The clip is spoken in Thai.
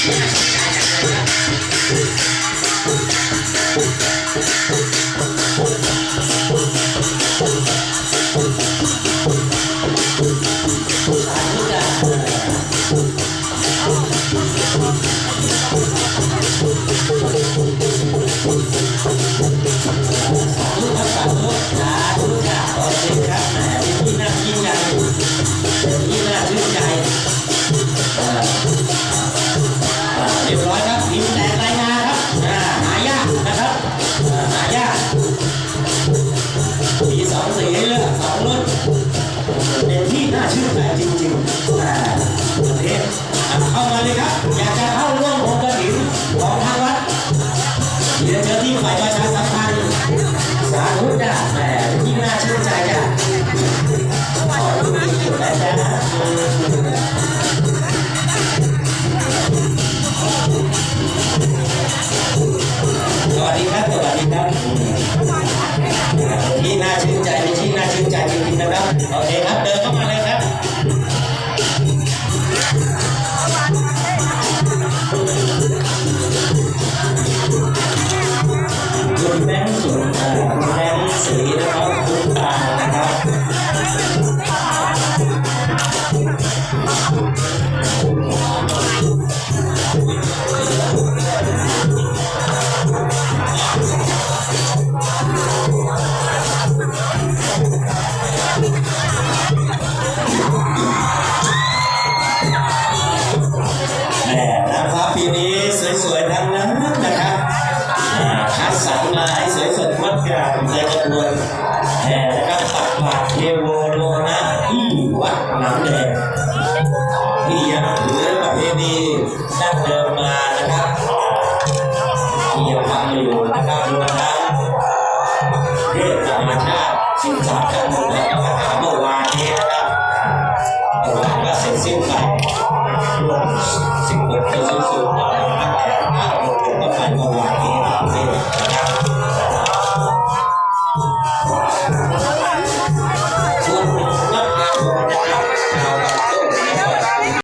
เองสีให้เลือกสองรุ่นเป็นที่น่าชื่นใจจริงๆอ่าวันนี้เข้ามาเลยครับ อยากจะเข้าร่วมองค์กฐินของทางวัดเรียนเจอที่ฝ่ายประชาสัมพันธ์สาธุด่าแต่ที่น่าชื่น โอเคครับเดินเข้ามา สวยๆทั้งนั้นนะครับคัดสรรมาให้สวยสดงดงามใจกระบวนแห่นะครับปักบาตเทโวโลนะที่วัดน้ำแดงที่ยังเหลือประเพณีดั้งเดิมมานะครับที่ยังทำอยู่นะครับรวมทั้งเรื่องธรรมชาติสิ่งสำคัญของเราเมื่อวานนี้นะครับเมื่อวานก็เสร็จสิ้นไปรวมสิ่งปลูกสร้ง